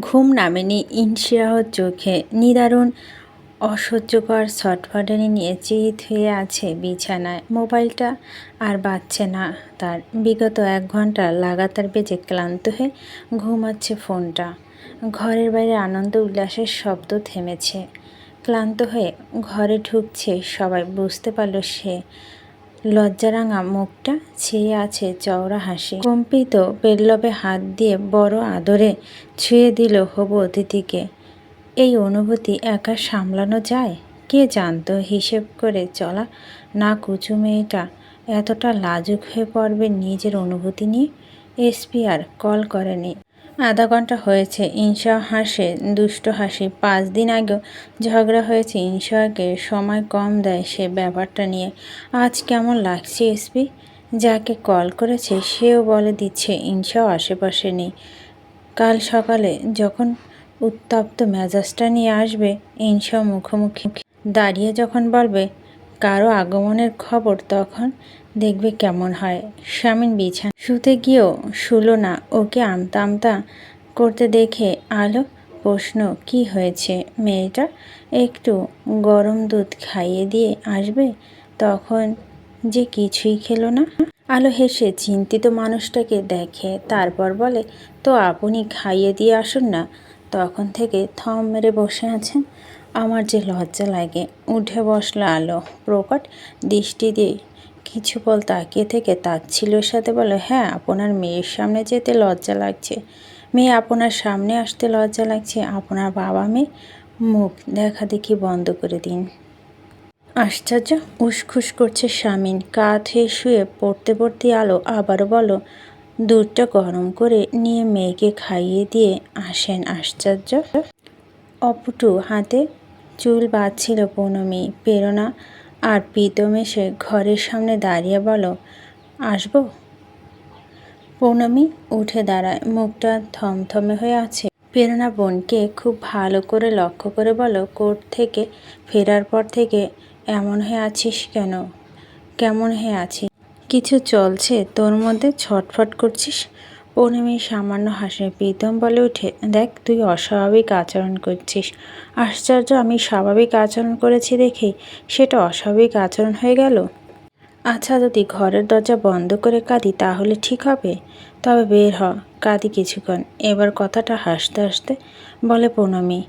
ঘুম নামেনি ইনশিয়াহর চোখে নিদারুণ অসহ্যকর ছটফটানি নিয়ে চিত হয়ে আছে বিছানায়। মোবাইলটা আর বাজছে না তার। বিগত এক ঘণ্টা লাগাতার বেজে ক্লান্ত হয়ে ঘুমাচ্ছে ফোনটা। ঘরের বাইরে আনন্দ উল্লাসের শব্দ থেমেছে। ক্লান্ত হয়ে ঘরে ঢুকছে সবাই, বুঝতে পারল সে লজ্জারাঙা মুখটা ছেয়ে আছে চওড়া হাসি। কম্পিত পেল্লবে হাত দিয়ে বড় আদরে ছুঁয়ে দিল হবু অতিথিকে। এই অনুভূতি একা সামলানো যায়? কে জানতো হিসেব করে চলা না কুচু মেয়েটা এতটা লাজুক হয়ে পড়বে নিজের অনুভূতি নিয়ে? এসপি আর কল করেনি। আধা ঘণ্টা হয়েছে। ইনশা হাসে, দুষ্ট হাসি। পাঁচ দিন আগেও ঝগড়া হয়েছে। ইনশাকে সময় কম দেয় সে ব্যাপারটা নিয়ে। আজ কেমন লাগছে এসপি? যাকে কল করেছে, সেও বলে দিচ্ছে ইনশাও আশেপাশে নেই। কাল সকালে যখন উত্তপ্ত মেজাজটা নিয়ে আসবে ইনশাও মুখোমুখি দাঁড়িয়ে যখন বলবে, কারও আগমনের খবর? তখন দেখবে কেমন হয়। স্বামীন বিছানা শুতে গিয়েও শুলো না। ওকে আমতা আমতা করতে দেখে আলো প্রশ্ন, কি হয়েছে? মেয়েটা একটু গরম দুধ খাইয়ে দিয়ে আসবে? তখন যে কিছুই খেলো না। আলো হেসে চিন্তিত মানুষটাকে দেখে, তারপর বলে, তো আপনি খাইয়ে দিয়ে আসুন না? তখন থেকে থম মেরে বসে আছেন। আমার যে লজ্জা লাগে। উঠে বসল আলো প্রকট দৃষ্টি দিয়ে কিছু বল তাকিয়ে থেকে তাচ্ছিলের সাথে, বলে হ্যাঁ আপনার মেয়ের সামনে যেতে লজ্জা লাগছে। মেয়ে আপনার সামনে আসতে লজ্জা লাগছে, আপনার বাবা মেয়ে মুখ দেখা দেখি বন্ধ করে দিন। আশ্চর্য, উসখুস করছে স্বামীন হয়ে শুয়ে পড়তে পড়তে আলো আবারও বলো, দুধটা গরম করে নিয়ে মেয়েকে খাইয়ে দিয়ে আসেন, আশ্চর্য। অপটু হাতে চুল বাঁধছিল পৌনমি প্রেরণা আর প্রীতম এসে ঘরের সামনে দাঁড়িয়ে বলো, আসব? পৌনমি উঠে দাঁড়ায়, মুখটা থমথমে হয়ে আছে। প্রেরণা বোনকে খুব ভালো করে লক্ষ্য করে বলো, কোর্ট থেকে ফেরার পর থেকে এমন হয়ে আছিস কেন? কেমন হয়ে আছিস? কিছু চলছে তোর মধ্যে? ছটফট করছিস? পৌর্ণমী সামান্য হাসে প্রীতম বলে উঠে দেখ, তুই অস্বাভাবিক আচরণ করছিস। আশ্চর্য, আমি স্বাভাবিক আচরণ করেছি দেখে সেটা অস্বাভাবিক আচরণ হয়ে গেল। আচ্ছা যদি ঘরের দরজা বন্ধ করে কাঁদি তাহলে ঠিক হবে। তবে বের হ, কাঁদি কিছুক্ষণ। এবার কথাটা হাসতে হাসতে বলে পৌর্ণমী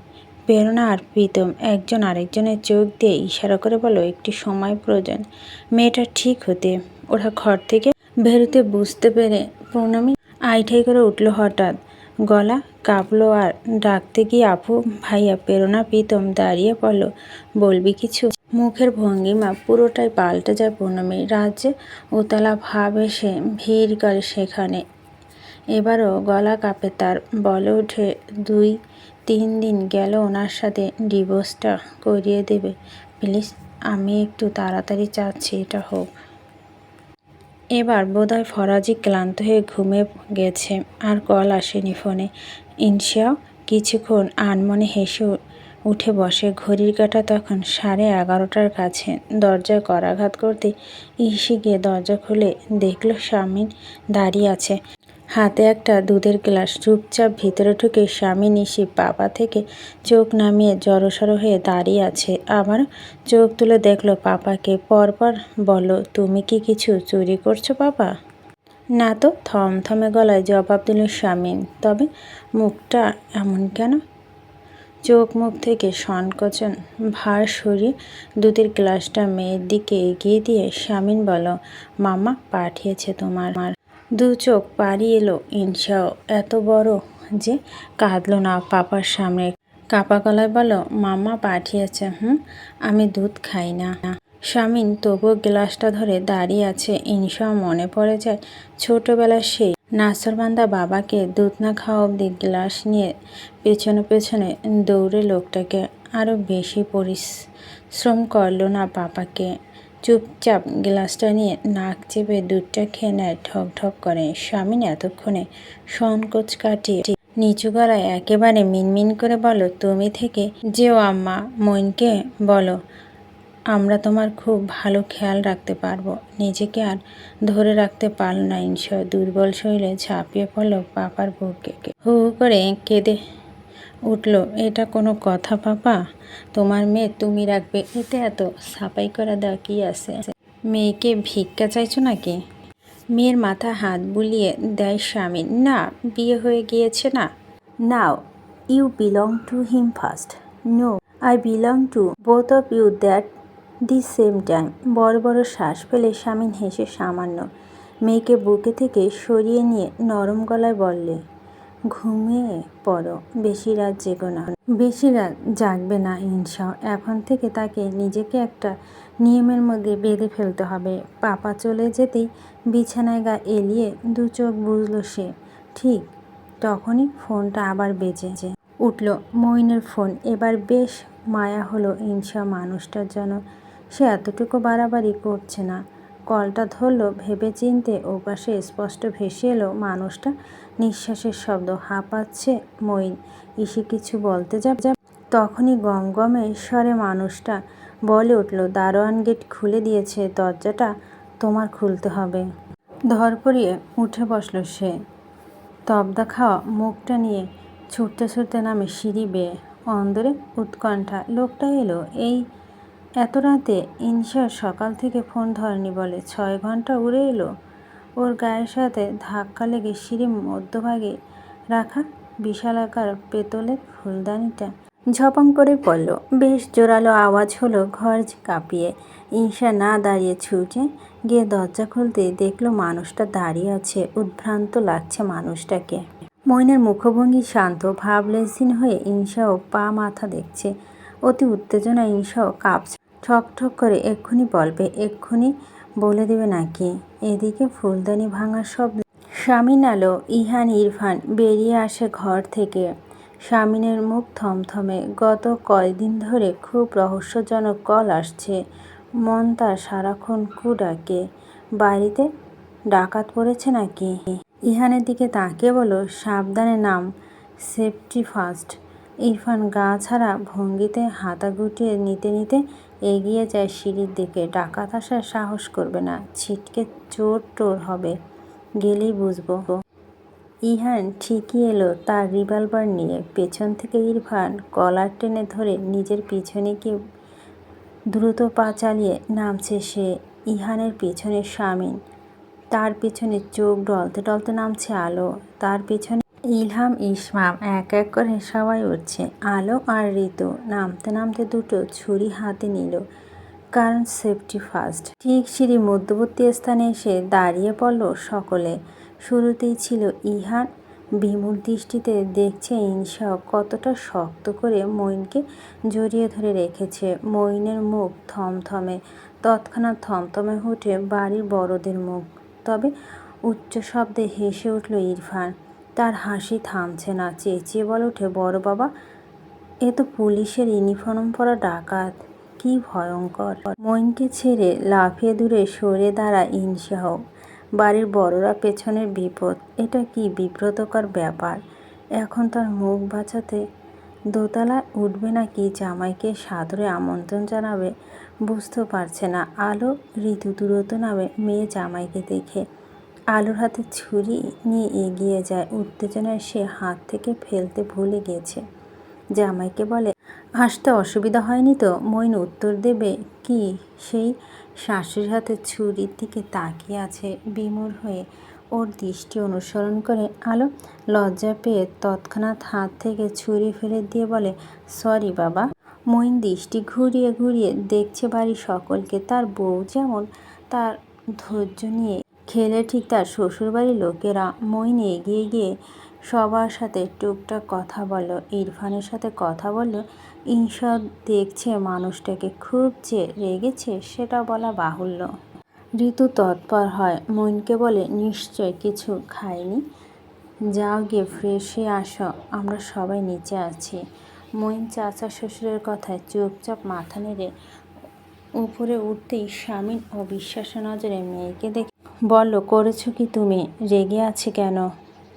প্রেরণা আর প্রীতম একজন আরেকজনের চোখ দিয়ে ইশারা করে বলো, একটি সময় প্রয়োজন। মেয়েটা ঠিক হতে। ওরা ঘর থেকে বেরোতে বুঝতে পেরে পৌর্ণমী আইঠাই করে উঠল হঠাৎ। গলা কাঁপলো আর ডাকতে গিয়ে, আপু, ভাইয়া, প্রেরণা প্রীতম, দাঁড়িয়ে পড়ল। বলবি কিছু? মুখের ভঙ্গিমা পুরোটাই পাল্টে যায় পূর্ণমী রাজ্যে উতলা ভাব এসে ভিড় করে সেখানে। এবারও গলা কাঁপে তার। বলে ওঠে, দুই, তিন দিন গেল, ওনার সাথে ডিভোর্সটা করিয়ে দেবে। প্লিজ, আমি একটু তাড়াতাড়ি চাচ্ছি, এটা হোক। এবার বোধহয় ফরাজি ক্লান্ত হয়ে ঘুমে গেছে। আর কল আসেনি ফোনে। ইনশিয়াও কিছুক্ষণ আনমনে হেসে উঠে বসে। ঘড়ির কাটা তখন সাড়ে এগারোটার কাছে। দরজায় করাঘাত করতে ইসি গিয়ে দরজা খুলে দেখল স্বামী দাঁড়িয়ে আছে। হাতে একটা দুধের গ্লাস চুপচাপ ভিতরে ঢুকে স্বামী নিশি বাবা থেকে চোখ নামিয়ে জড়সড় হয়ে দাঁড়িয়ে আছে। আবার চোখ তুলে দেখল পাপাকে। পরপর বলো তুমি কি কিছু চুরি করছ পাপা? না তো, থমথমে গলায় জবাব দিল স্বামীন তবে মুখটা এমন কেন? চোখ মুখ থেকে সংকোচন ভার সরিয়ে দুধের গ্লাসটা মেয়ের দিকে এগিয়ে দিয়ে স্বামীন বলো মামা পাঠিয়েছে তোমার। দু চোখ পাড়ি এলো ইনসাও এত বড় যে কাঁদলো না পাপার সামনে। কাপা গলায় বলো মামা পাঠিয়েছে, হুম? আমি দুধ খাই না। স্বামীন তবুও গ্লাসটা ধরে দাঁড়িয়ে আছে। ইনসাও মনে পড়ে যায় ছোটবেলার সেই নাসরবান্দা বাবাকে দুধ না খাওয়া অব্দি গ্লাস নিয়ে পেছনে পেছনে দৌড়ে লোকটাকে আরও বেশি পরিশ্রম করল না বাবাকে চুপচাপ গ্লাসটা নিয়ে নাক চেপে দুধটা খেয়ে নেয়, ঠক ঠক করে। স্বামীন এতক্ষণে সংকোচ কাটিয়ে নিচু গলায় একেবারে মিনমিন করে বলো, তুমি থেকে যেও আম্মা। মইনকে বলো, আমরা তোমার খুব ভালো খেয়াল রাখতে পারব। নিজেকে আর ধরে রাখতে পারল না ইনশয় দুর্বল শরীরে ঝাঁপিয়ে পড়ল পাপার বুকে হু হু করে কেঁদে উঠল, এটা কোনো কথা পাপা? তোমার মেয়ে তুমি রাখবে, এতে এত সাফাই করা দেওয়া কি আছে? মেয়েকে ভিক্ষা চাইছো নাকি? মেয়ের মাথা হাত বুলিয়ে দেয় স্বামী, না, বিয়ে হয়ে গিয়েছে না। Now you belong to him first no I belong to both of you that the same time বড় বড় শ্বাস ফেলে স্বামীন হেসে সামান্য মেয়েকে বুকে থেকে সরিয়ে নিয়ে নরম গলায় বললে ঘুমিয়ে পড়ো। বেশি রাত জেগো না। বেশি রাত জাগবে না ইনশাও এখন থেকে তাকে নিজেকে একটা নিয়মের মধ্যে বেঁধে ফেলতে হবে। পাপা চলে যেতেই বিছানায় গা এলিয়ে দু চোখ বুঝল সে। ঠিক তখনই ফোনটা আবার বেজে যে উঠল মইনের ফোন। এবার বেশ মায়া হলো ইনশা মানুষটার জন্য সে এতটুকু বাড়াবাড়ি করছে না। কলটা ধরলো ভেবে চিনতে ওপাশে স্পষ্ট ভেসে এলো মানুষটা। নিঃশ্বাসের শব্দ, হাঁপাচ্ছে মইন ইসে কিছু বলতে যাব? তখনই গম গমে স্বরে মানুষটা বলে উঠল, দারোয়ান গেট খুলে দিয়েছে, দরজাটা তোমার খুলতে হবে। ধর করিয়ে উঠে বসল সে। তবদা খাওয়া, মুখটা নিয়ে ছুটতে ছুটতে নামে সিঁড়ি বেয়ে। অন্দরে উৎকণ্ঠা, লোকটা এলো, এই এত রাতে ইনশার সকাল থেকে ফোন ধরেনি বলে ছয় ঘণ্টা উড়ে এলো। ওর গায়ের সাথে ধাক্কা লেগে সিঁড়ি মধ্যভাগে রাখা বিশালাকার পেতলের ফুলদানিটা ঝপাং করে পড়ল। বেশ জোরালো আওয়াজ হলো ঘর কাঁপিয়ে। ঈশা না দাঁড়িয়ে ছুটে গিয়ে দরজা খুলতে দেখল মানুষটা দাঁড়িয়ে আছে, উদ্ভ্রান্ত লাগছে মানুষটাকে। মইনের মুখভঙ্গি শান্ত ভাবলেসিন হয়ে ঈশাও পা মাথা দেখছে। অতি উত্তেজনা ঈশাও কাঁপছে। ঠক ঠক করে এক্ষুনি বলবে, এক্ষুনি বলে দেবে নাকি? এদিকে ফুলদানি ভাঙার শব্দ স্বামীন আলো, ইহান, ইরফান বেরিয়ে আসে ঘর থেকে। স্বামীনের মুখ থমথমে। গত কয়দিন ধরে খুব রহস্যজনক কল আসছে। মন তার সারাক্ষণ কু ডাকে বাড়িতে ডাকাত পড়েছে নাকি? ইহানের দিকে তাকে বলো, সাবধানে নাম, সেফটি ফার্স্ট। ইরফান গা ছাড়া ভঙ্গিতে হাতা গুটিয়ে নিতে নিতে এগিয়ে যায় সিঁড়ির দিকে। ডাকাত আসার সাহস করবে না। ছিটকে চোর টোর হবে। গেলেই বুঝব ইহান ঠিকই এলো তার রিভলভার নিয়ে। পেছন থেকে ইরফান কলার টেনে ধরে নিজের পিছনে গিয়ে দ্রুত পা চালিয়ে নামছে সে। ইহানের পিছনে স্বামীন তার পিছনে চোখ ডলতে ডলতে নামছে আলো। তার পিছনে ইলহাম ইসমাম এক এক করে সবাই উঠছে। আলো আর ঋতু। নামতে নামতে দুটো ছুরি হাতে নিল। কারণ সেফটি ফার্স্ট ঠিক সিঁড়ি মধ্যবর্তী স্থানে এসে দাঁড়িয়ে পড়ল সকলে। শুরুতেই ছিল ইহান। বিমূর দৃষ্টিতে দেখছে ইনশাও কতটা শক্ত করে মইনকে জড়িয়ে ধরে রেখেছে। মইনের মুখ থমথমে, তৎক্ষণাৎ থমথমে উঠে বাড়ির বড়দের মুখ। তবে উচ্চ শব্দে হেসে উঠল ইরফান। তার হাসি থামছে না। চেঁচিয়ে বলে ওঠে, বড় বাবা, এ তো পুলিশের ইউনিফর্ম পরা ডাকাত। কি ভয়ঙ্কর। মইনকে ছেড়ে লাফিয়ে দূরে সরে দাঁড়া ইনশাহ। বাড়ির বড়রা পেছনের বিপদ, এটা কি বিব্রতকর ব্যাপার? এখন তার মুখ বাঁচাতে দোতলায় উঠবে নাকি জামাইকে সাদরে আমন্ত্রণ জানাবে বুঝতে পারছে না। আলো ঋতু দূরত্ব নামে মেয়ে জামাইকে দেখে আলুর হাতে ছুরি নিয়ে এগিয়ে যায়। উত্তেজনায় সে হাত থেকে ফেলতে ভুলে গেছে। জামাইকে বলে, আসতে অসুবিধা হয়নি তো? মইন উত্তর দেবে, কি? সেই শাশুর হাতে ছুরির দিকে তাকিয়ে আছে। বিমূর হয়ে ওর দৃষ্টি অনুসরণ করে আলো লজ্জা পেয়ে তৎক্ষণাৎ হাত থেকে ছুরি ফেলে দিয়ে বলে, সরি বাবা। মইন দৃষ্টি ঘুরিয়ে ঘুরিয়ে দেখছে বাড়ির সকলকে। তার বউ যেমন তার ধৈর্য নিয়ে খেলে ঠিক তার শ্বশুরবাড়ির লোকেরা মইন এগিয়ে গিয়ে সবার সাথে টুকটাক কথা বলল ইরফানের সাথে কথা বলল ইনশাদ দেখছে মানুষটাকে খুব যে রেগেছে সেটা বলা বাহুল্য। ঋতু তৎপর হয়। মইনকে বলে, নিশ্চয় কিছু খায়নি যাও গিয়ে ফ্রেশ হয়ে আসো, আমরা সবাই নিচে আছি। মইন চাচা শ্বশুরের কথায় চুপচাপ মাথা নেড়ে উপরে উঠতেই স্বামীর অবিশ্বাস নজরে মেয়েকে দেখে বলল করেছ কি তুমি? রেগে আছে কেন?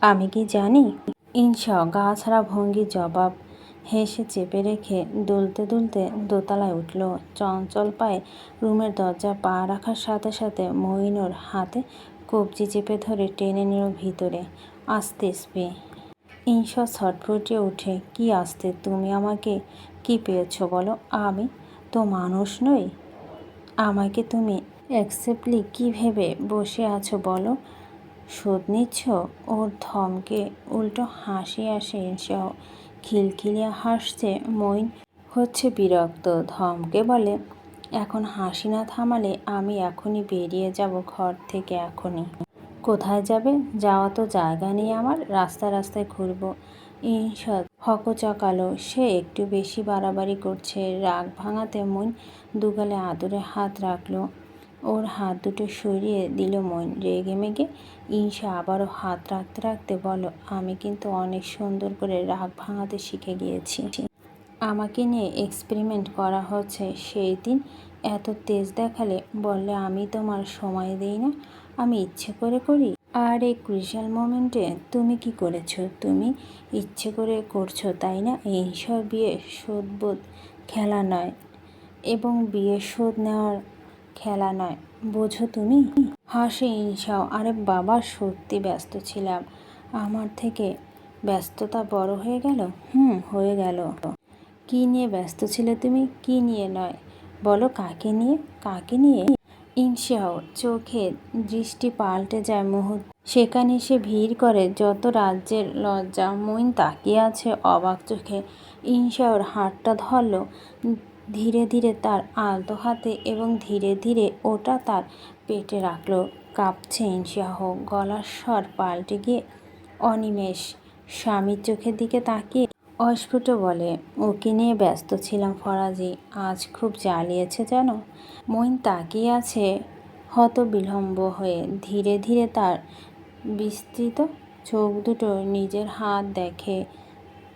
আমি কি জানি? ইনশা গা ছাড়া ভঙ্গি জবাব। হেসে চেপে রেখে দুলতে দুলতে দোতলায় উঠল। চঞ্চল পায়ে রুমের দরজা পা রাখার সাথে সাথে মইনুর হাতে কবজি চেপে ধরে টেনে নিল ভিতরে। আস্তে স্পে। ঈশা ছটফটে উঠে, কি আসতে, তুমি আমাকে কি পেয়েছ বলো? আমি তো মানুষ নই। আমাকে তুমি অ্যাকসেপ্টলি কী ভেবে বসে আছো বলো? শোধ নিচ্ছ? ওর ধমকে উল্টো হাসি আসে ঈর্ষাও খিলখিলিয়ে হাসছে মইন হচ্ছে বিরক্ত, ধমকে বলে, এখন হাসি না থামালে আমি এখনই বেরিয়ে যাব ঘর থেকে এখনই। কোথায় যাবে? যাওয়া তো জায়গা নেই আমার, রাস্তা রাস্তায় ঘুরবো। ঈষৎ হকচকালো, সে একটু বেশি বাড়াবাড়ি করছে। রাগ ভাঙাতে মন দুগালে আদরে হাত রাখল। ওর হাত দুটো সরিয়ে দিল মন রেগে মেগে। ঈশা আবারও হাত রাখতে রাখতে বলো আমি কিন্তু অনেক সুন্দর করে রাগ ভাঙাতে শিখে গিয়েছি। আমাকে নিয়ে এক্সপেরিমেন্ট করা হচ্ছে সেই দিন। এত তেজ দেখালে বললে আমি তোমার সময় দিই না, আমি ইচ্ছে করে করি। আর এই ক্রুশাল মোমেন্টে তুমি কি করেছ? তুমি ইচ্ছে করে করছ, তাই না? এইসব বিয়ে শোধবোধ খেলা নয়। এবং বিয়ে শোধ নেওয়ার খেলা নয়। বোঝো তুমি? হাসি ইনসাও আরে বাবা, সত্যি ব্যস্ত ছিলাম। আমার থেকে ব্যস্ততা বড় হয়ে গেল? হুম, হয়ে গেল। কি নিয়ে ব্যস্ত ছিলে তুমি? কি নিয়ে নয়? বলো কাকে নিয়ে? কাকে নিয়ে? ইনশাও চোখে দৃষ্টি পাল্টে যায় মুহূর্ত। সেখানে সে ভিড় করে। যত রাজ্যের লজ্জা, মইন তাকিয়ে আছে অবাক চোখে। ইনশাওর হাতটা ধরল। ধীরে ধীরে তার আলতো হাতে এবং ধীরে ধীরে ওটা তার পেটে রাখল। কাঁপছে ইনশাহ গলার স্বর পাল্টে গিয়ে অনিমেষ স্বামীর চোখের দিকে তাকিয়ে অস্ফুট বলে, ওকে নিয়ে ব্যস্ত ছিলাম ফরাজি, আজ খুব জ্বালিয়েছে যেন? মইন তাকিয়ে আছে হত বিলম্ব হয়ে। ধীরে ধীরে তার বিস্তৃত চোখ দুটো নিজের হাত দেখে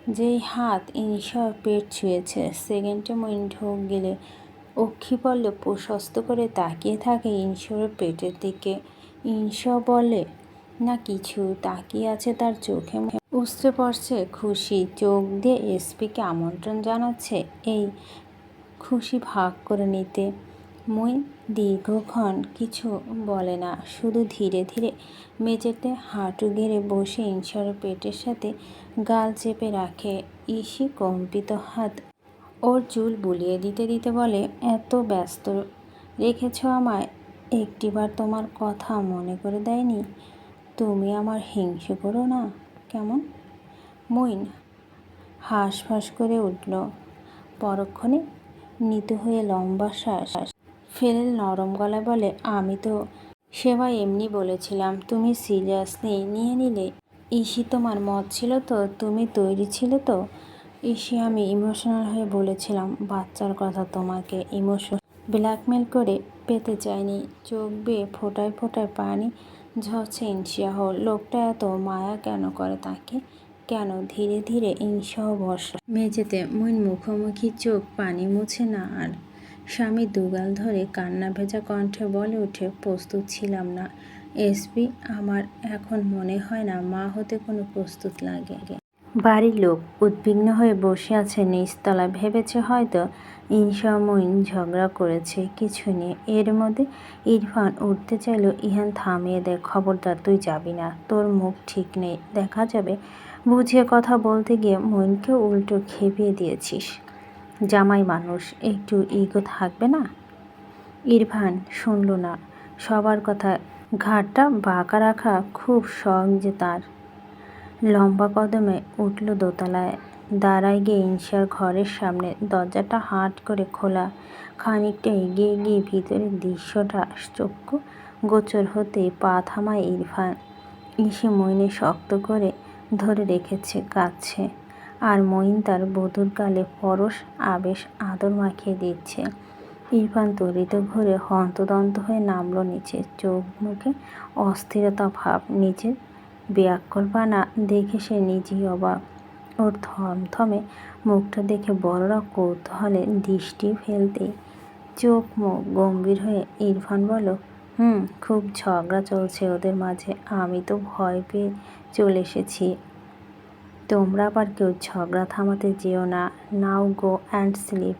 যেই হাত ঈশার পেট ছুঁয়েছে, সেকেন্ডে ঢোক গেলে অক্ষি পড়লে প্রশস্ত করে তাকিয়ে থাকে ঈশরের পেটের দিকে। ঈশা বলে, না কিছু, তাকিয়ে আছে তার চোখে। উস্ত্রে পড়ছে, খুশি চোখ দিয়ে এসপিকে আমন্ত্রণ জানাচ্ছে এই খুশি ভাগ করে নিতে। মই দীর্ঘক্ষণ কিছু বলে না, শুধু ধীরে ধীরে মেঝেতে হাঁটু গেড়ে বসে ইনসর পেটের সাথে গাল চেপে রাখে। ইসি কম্পিত হাত ওর চুল বুলিয়ে দিতে দিতে বলে, এত ব্যস্ত রেখেছ আমায়, একটিবার তোমার কথা মনে করে দেয়নি? তুমি আমার হিংসে করো না, কেমন? মইন হাঁস ফাঁস করে উঠল। পরক্ষণে নিত হয়ে লম্বা শ্বাস ফেলে নরম গলায় বলে, আমি তো সেবা এমনি বলেছিলাম, তুমি সিরিয়াসলি নিয়ে নিলে। ইসি তোমার মত ছিল তো, তুমি তৈরি ছিলে তো? ইসি, আমি ইমোশনাল হয়ে বলেছিলাম, বাচ্চার কথা তোমাকে ইমোশন ব্ল্যাকমেল করে, পেতে চাইনি। চোখ বেয়ে ফোটায় ফোটায় পানি ঝরছে ইনশিয়াহ। লোকটা এত মায়া কেন করে তাকে? কেন ধীরে ধীরে ইনশাহ বর্ষা? মেঝেতে মন মুখোমুখি চোখ, পানি মুছে না আর স্বামী দুগাল ধরে কান্না ভেজা কণ্ঠে বলে উঠে প্রস্তুত ছিলাম না। এসপি আমার এখন মনে হয় না মা হতে কোনো প্রস্তুত লাগে বাড়ির লোক উদ্বিগ্ন হয়ে বসে আছে, নিচতলা ভেবেছে হয়তো ইনসামইন ঝগড়া করেছে, কিছু নিয়ে এর মধ্যে ইরফান উঠতে চাইলো, ইহান, থামিয়ে দেয় খবরদার, তুই যাবি না, তোর মুখ ঠিক নেই। দেখা যাবে, বুঝিয়ে কথা বলতে গিয়ে মইনকে উল্টো খেপিয়ে দিয়েছিস। জামাই মানুষ, একটু ইগো থাকবে না? ইরফান, শুনল না। সবার কথা ঘাটটা বাঁকা রাখা খুব শখ যে তার। লম্বা কদমে উঠল দোতলায়। দাঁড়ায় গিয়ে ইনশার ঘরের সামনে, দরজাটা হাট করে খোলা। খানিকটা এগিয়ে গিয়ে ভিতরের দৃশ্যটা চক্ষু গোচর হতে পা থামায় ইরফান। ইসে মইনে শক্ত করে ধরে রেখেছে কাছে আর মইন তার বধুর গালে পরশ আবেশ আদর মাখিয়ে দিচ্ছে। ইরফান তরিত ঘুরে হন্তদন্ত হয়ে নামলো নিচে। চোখ মুখে অস্থিরতা ভাব, নিজের ব্যাকল্পানা দেখে সে নিজেই অবাক। ওর থমথমে মুখটা দেখে বড়রা কৌতূহলে দৃষ্টি ফেলতে চোখ মুখ গম্ভীর হয়ে ইরফান বলো হুম, খুব ঝগড়া চলছে ওদের মাঝে। আমি তো ভয় পেয়ে চলে এসেছি। তোমরা আবার কেউ ঝগড়া থামাতে যেও না। Now go and sleep.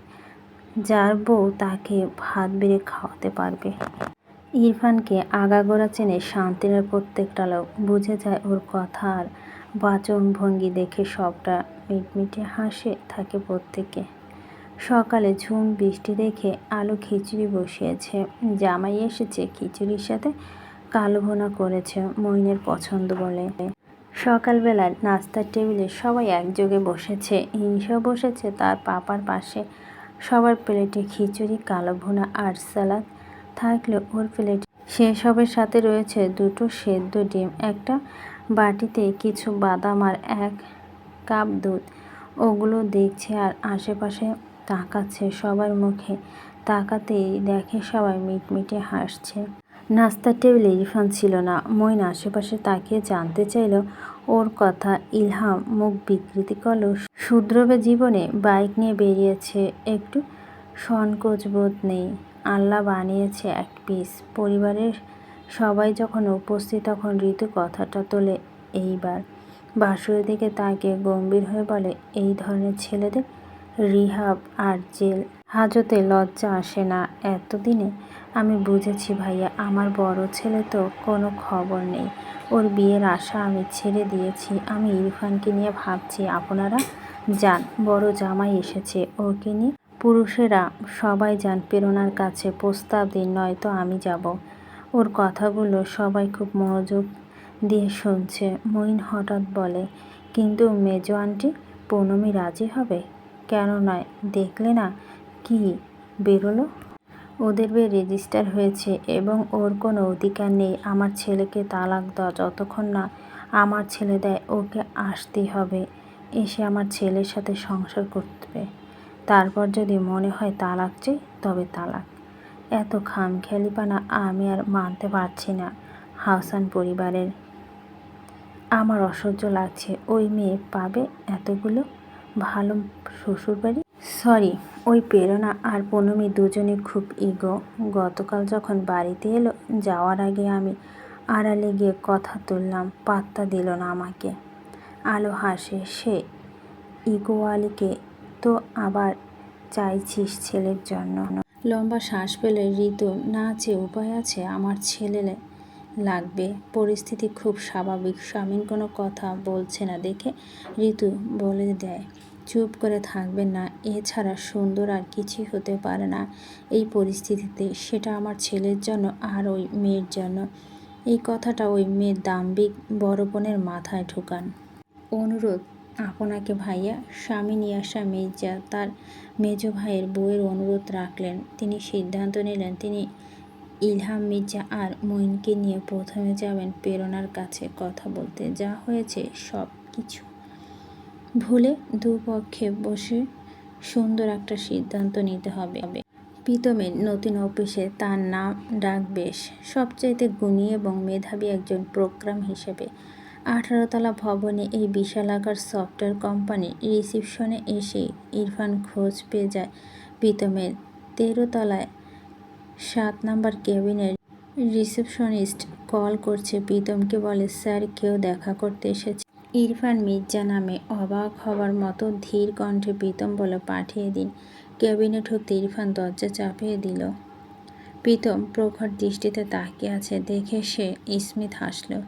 যার বউ তাকে ভাত বেড়ে খাওয়াতে পারবে। ইরফানকে আগাগোড়া চেনে শান্তিনের প্রত্যেকটা লোক। বুঝে যায় ওর কথা আর বাচন ভঙ্গি দেখে সবটা মিটমিটে হাসে থাকে প্রত্যেকে। সকালে ঝুম বৃষ্টি দেখে আলু খিচুড়ি বসিয়েছে। জামাই এসেছে খিচুড়ির সাথে কালো ভুনা করেছে মইনের পছন্দ বলে। সকালবেলার নাস্তার টেবিলে সবাই একযোগে বসেছে। হিংসাও বসেছে তার পাপার পাশে। সবার প্লেটে খিচুড়ি, কালো ভুনা আর সালাদ থাকলে ওর প্লেটে সেসবের সাথে রয়েছে দুটো সেদ্ধ ডিম, একটা বাটিতে কিছু বাদাম আর এক কাপ দুধ। ওগুলো দেখছে আর আশেপাশে তাকাচ্ছে সবার মুখে। তাকাতেই দেখে সবাই মিটমিটে হাসছে। নাস্তার টেবিলে ইরফান ছিল না। মইন আশেপাশে তাকিয়ে জানতে চাইল, ওর কথা ইলহাম মুখ বিকৃতি করল। শুদ্রবে জীবনে বাইক নিয়ে বেরিয়েছে, একটু সংকোচ বোধ নেই। আল্লাহ বানিয়েছে এক পিস পরিবারের সবাই যখন উপস্থিত, তখন ঋতু কথাটা তোলে এইবার। বাসুরের দিকে তাকিয়ে গম্ভীর হয়ে বলে, এই ধরনের ছেলেদের রিহাব আর জেল হাজতে লজ্জা আসে না। এতদিনে আমি বুঝেছি ভাইয়া, আমার বড় ছেলে তো কোনো খবর নেই। ওর বিয়ের আশা আমি ছেড়ে দিয়েছি। আমি ইরফানকে নিয়ে ভাবছি, আপনারা যান, বড় জামাই এসেছে। ওকে নিয়ে পুরুষেরা সবাই যান, প্রেরণার কাছে প্রস্তাব দিন, নয়তো আমি যাব। ওর কথাগুলো সবাই খুব মনোযোগ দিয়ে শুনছে। মইন হঠাৎ বলে, কিন্তু মেজো আন্টি পৌনমি রাজি হবে? কেন নয়, দেখলে না কি বেরোলো? ওদের বিয়ে রেজিস্টার হয়েছে এবং ওর কোনো অধিকার নেই। আমার ছেলেকে তালাক দেওয়া যতক্ষণ না আমার ছেলে দেয়, ওকে আসতেই হবে। এসে আমার ছেলের সাথে সংসার করবে। তারপর যদি মনে হয় তালাক চাই, তবে তালাক। এত খামখেয়ালিপানা আমি আর মানতে পারছি না হাসান পরিবারের। আমার অসহ্য লাগছে। ওই মেয়ে পাবে এতগুলো ভালো শ্বশুরবাড়ি? সরি ওই প্রেরণা আর পনমি দুজনে খুব ইগো গতকাল যখন বাড়িতে এলো, যাওয়ার আগে আমি আড়ালে গিয়ে কথা তুললাম, পাত্তা দিল না আমাকে। আলো হাসে, সে ইগোয়ালিকে তো আবার চাইছিস ছেলের জন্য? লম্বা শ্বাস পেলে, ঋতু, না চেয়ে উপায় আছে আমার ছেলে লাগবে। পরিস্থিতি খুব স্বাভাবিক। স্বামীন কোনো কথা বলছে না দেখে ঋতু বলে দেয় চুপ করে থাকবেন না, এছাড়া সুন্দর আর কিছুই হতে পারে না এই পরিস্থিতিতে। সেটা আমার ছেলের জন্য আর ওই মেয়ের জন্য। এই কথাটা ওই মেয়ের দাম্বিক বড় বোনের মাথায় ঢুকান। অনুরোধ, আপনাকে ভাইয়া, স্বামী নিয়ে আসা মির্জা তার মেজ ভাইয়ের বউয়ের অনুরোধ রাখলেন। তিনি সিদ্ধান্ত নিলেন, তিনি ইলহাম, মির্জা আর মইনকে নিয়ে প্রথমে যাবেন প্রেরণার কাছে কথা বলতে। যা হয়েছে সব কিছু ভুলে দুপক্ষে বসে সুন্দর একটা সিদ্ধান্ত নিতে হবে। প্রীতমের নতুন অফিসে তার নাম ডাক বেশ। সবচাইতে গুণী এবং মেধাবী একজন প্রোগ্রাম হিসেবে। আঠারোতলা ভবনে এই বিশালাকার সফটওয়্যার কোম্পানির রিসিপশনে এসে ইরফান খোঁজ পেয়ে যায় প্রীতমের। তেরোতলায় সাত নাম্বার কেবিনের রিসেপশনিস্ট কল করছে প্রীতমকে বলে, স্যার, কেউ দেখা করতে এসেছে। ইরফান মির্জা নামে অবাক হবার মতো ধীর কণ্ঠে প্রীতম বলে পাঠিয়ে দিন। কেবিনে ঢুকতে ইরফান দরজা চাপিয়ে দিল। প্রীতম প্রখর দৃষ্টিতে তাকিয়ে আছে, দেখে সে স্মিত হাসল।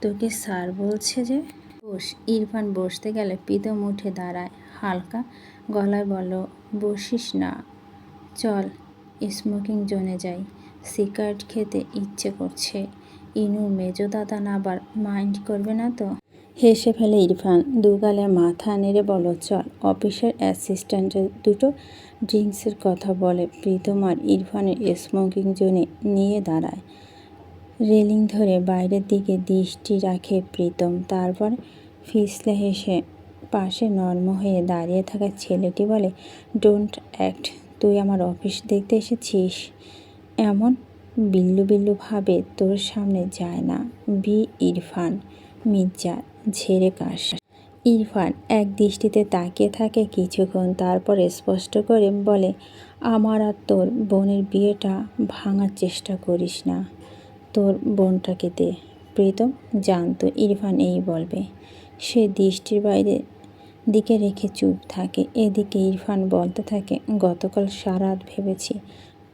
তোকে স্যার বলছে যে? বস। ইরফান বসতে গেলে প্রীতম উঠে দাঁড়ায়, হালকা গলায় বলল, বসিস না। চল, স্মোকিং জোনে যাই। সিগারেট খেতে ইচ্ছে করছে। ইনুর মেজো দাদা না আবার মাইন্ড করবে না তো? হেসে ফেলে ইরফান। দুগালে মাথা নেড়ে বলো চল, অফিসের অ্যাসিস্ট্যান্ট দুটো ড্রিঙ্কসের কথা বলে প্রীতম আর ইরফানের স্মোকিং জোনে নিয়ে দাঁড়ায়। রেলিং ধরে বাইরের দিকে দৃষ্টি রাখে প্রীতম। তারপর ফিসলে হেসে পাশে নর্ম হয়ে দাঁড়িয়ে থাকা ছেলেটি বলে ডোন্ট অ্যাক্ট তুই আমার অফিস দেখতে এসেছিস? এমন বিল্লু বিল্লুভাবে তোর সামনে যায় না। বি, ইরফান, মির্জা ঝেড়ে কাশ। ইরফান এক দৃষ্টিতে তাকিয়ে থাকে কিছুক্ষণ, তারপর স্পষ্ট করে বলে, আমার আর তোর বোনের বিয়েটা ভাঙার চেষ্টা করিস না। তোর বোনটাকে দে। প্রীতম জানতো ইরফান এই বলবে। সে দৃষ্টির বাইরে দিকে রেখে চুপ থাকে। এদিকে ইরফান বলতে থাকে, গতকাল সারাত ভেবেছি,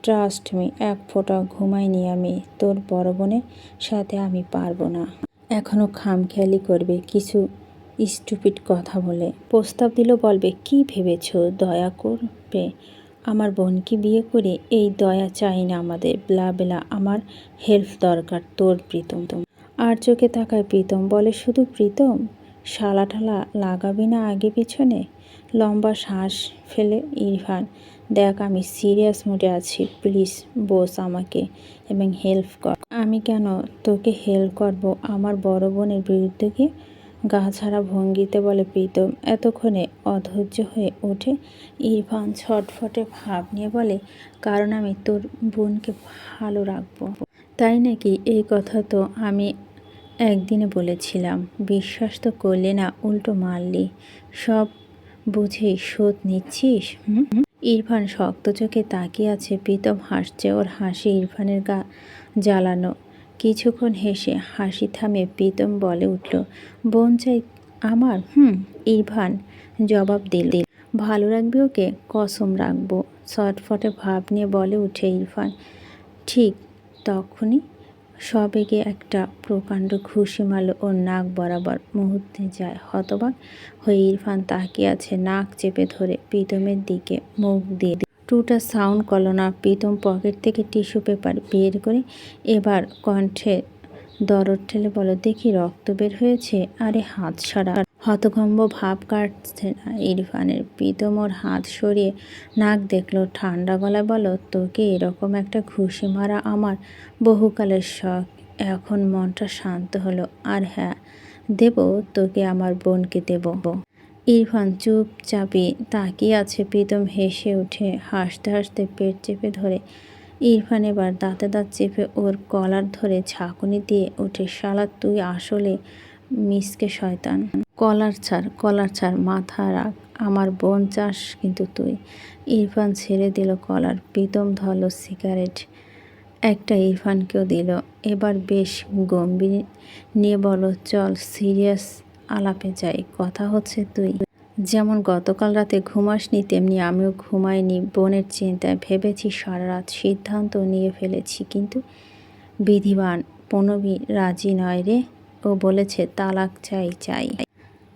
ট্রাস্ট মি, এক ফোঁটা ঘুমাইনি আমি। তোর বড় বোনের সাথে আমি পারব না। এখনও খামখেয়ালি করবে, কিছু স্টুপিড কথা বলে। প্রস্তাব দিল, বলবে, কি ভেবেছ? দয়া করবে? আমার বোনকে বিয়ে করে এই দয়া চাই না আমাদের। বেলা বেলা আমার হেল্প দরকার, তোর প্রীতম। আর চোখে তাকায় প্রীতম, বলে, শুধু প্রীতম? শালা ঠালা লাগাবি না আগে পিছনে? লম্বা শ্বাস ফেলে, ইরফান, দেখ, আমি সিরিয়াস মোডে আছি। প্লিজ, বোস আমাকে এবং হেল্প কর। আমি কেন তোকে হেল্প করব? আমার বড় বোনের বিরুদ্ধে গিয়ে গা ছাড়া ভঙ্গিতে বলে প্রীতম? এতক্ষণে অধৈর্য হয়ে ওঠে ইরফান, ছটফটে ভাব নিয়ে বলে, কারণ আমি তোর বোনকে ভালো রাখব। তাই নাকি? এই কথা তো আমি একদিনে বলেছিলাম। বিশ্বাস তো করলে না, উল্টো মারলি। সব বুঝেই শোধ নিচ্ছিস? হুম? ইরফান শক্ত চোখে তাকিয়ে আছে, প্রীতম হাসছে ওর হাসি ইরফানের গা জ্বালানো। কিছুক্ষণ হেসে হাসি থামে প্রীতম বলে উঠল, বোন চাই আমার? হুম, ইরফান জবাব দিল। ভালো রাখবি ওকে? কসম রাখব। শটফটে ভাব নিয়ে বলে উঠে ইরফান। ঠিক তখনই সবেগে একটা প্রকাণ্ড ঘুষি মারল ও নাক বরাবর মুহূর্তে যায়। হতবাক হয়ে ইরফান আছে নাক চেপে ধরে প্রীতমের দিকে মুখ দিয়ে। টুটা সাউন্ড করল না প্রীতম পকেট থেকে টিস্যু পেপার বের করে এবার কণ্ঠে দরদ ঠেলে বলো, দেখি রক্ত বের হয়েছে? আরে হাত ছাড়া হতভম্ব ভাব কাটছে না। ইরফানের প্রীতম ওর হাত সরিয়ে নাক দেখল ঠান্ডা গলায় বলো তোকে এরকম একটা ঘুষি মারা আমার বহুকালের শখ। এখন মনটা শান্ত হলো। আর হ্যাঁ দেব, তোকে আমার বোনকে দেব। ইরফান চুপচাপি তাকিয়ে আছে। প্রীতম হেসে উঠে হাসতে হাসতে পেট চেপে ধরে। ইরফান এবার দাঁতে দাঁত চেপে ওর কলার ধরে ঝাঁকুনি দিয়ে উঠে, শালা, তুই আসলে মিসকে শয়তান। কলার ছাড় কলার ছাড় মাথা রাখ, আমার বোন চাস কিন্তু তুই। ইরফান ছেড়ে দিল কলার, প্রীতম ধরল সিগারেট। একটা ইরফানকেও দিল। এবার বেশ গম্ভীর নিয়ে বলো চল সিরিয়াস আলাপে যাই, কথা হচ্ছে তুই। যেমন গতকাল রাতে ঘুমাসনি তেমনি আমিও ঘুমাইনি। বোনের চিন্তায় ভেবেছি সারা রাত সিদ্ধান্ত নিয়ে ফেলেছি, কিন্তু বিধিবান পনবী রাজি নয় রে। ও বলেছে, তালাক চাই চাই।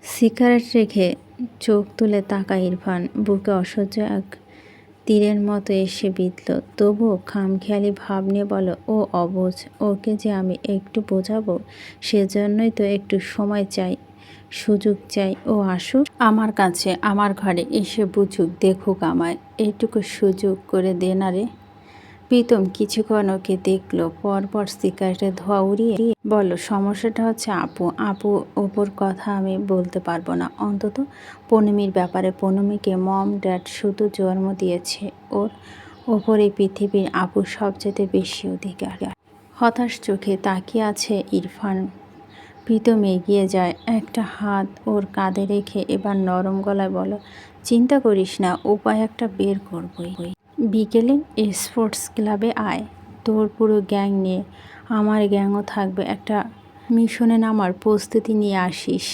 সিগারেট রেখে চোখ তুলে তাকা ইরফান। বুকে অসহ্য এক তীরের মতো এসে বিঁধল। তবুও খামখেয়ালি ভাব নিয়ে বলো, ও অবুঝ। ওকে যে আমি একটু বোঝাবো, সেজন্যই তো একটু সময় চাই, সুযোগ চাই। ও আসুক আমার কাছে, আমার ঘরে এসে বুঝুক, দেখুক আমায়। এইটুকু সুযোগ করে দে না রে। প্রীতম কিছুক্ষণ ওকে দেখল, পরপর সিগারেটের ধোয়া উড়িয়ে বলো সমস্যাটা হচ্ছে আপু। আপু ওপর কথা আমি বলতে পারব না। অন্তত পনমির ব্যাপারে পনমিকে মম, ড্যাড শুধু জন্ম দিয়েছে। ওর ওপরে পৃথিবীর আপু সবচেয়ে বেশি অধিকার। হতাশ চোখে তাকিয়ে আছে ইরফান। প্রীতম এগিয়ে যায়। একটা হাত ওর কাঁধে রেখে এবার নরম গলায় বলো চিন্তা করিস না, উপায় একটা বের করবই। বিকেলে স্পোর্টস ক্লাবে আয়। তোর পুরো গ্যাং নিয়ে আমার গ্যাংও থাকবে। একটা মিশনে নামার প্রস্তুতি নিয়ে আসিস।